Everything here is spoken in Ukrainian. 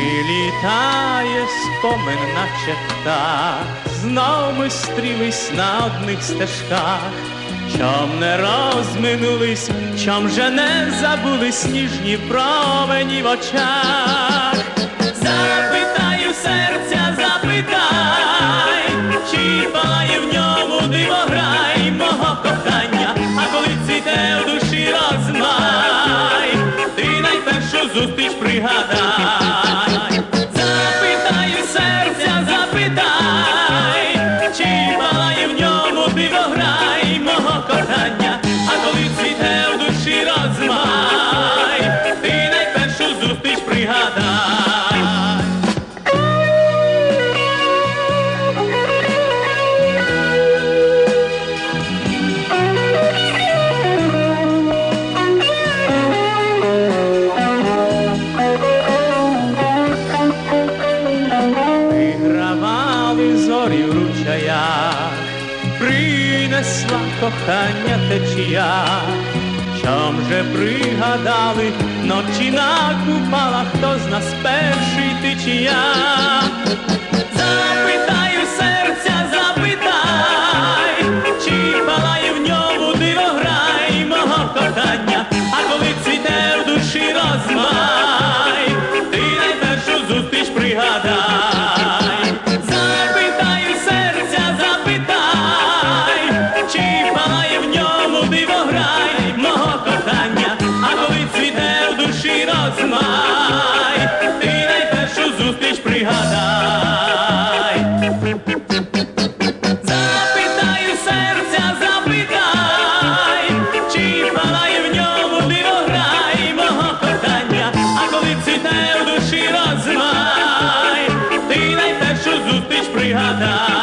Прилітає спомин, наче птах, знов ми стрілись на одних стежках, чом не розминулись, чом же не забулись ніжні промені в очах. Запитаю серця, запитай, чи палає в ньому дивограй мого кохання, а коли цвіте в душі розмай, ти найпершу зустріч В ручаях, принесла кохання течія, чом же пригадали ночі на купала, хто з нас перший ти Запитаю серця, запитай, чи палає в ньому дивограй мого питання, а коли цвіте в душі розмай, ти найпершу зустріч пригадай.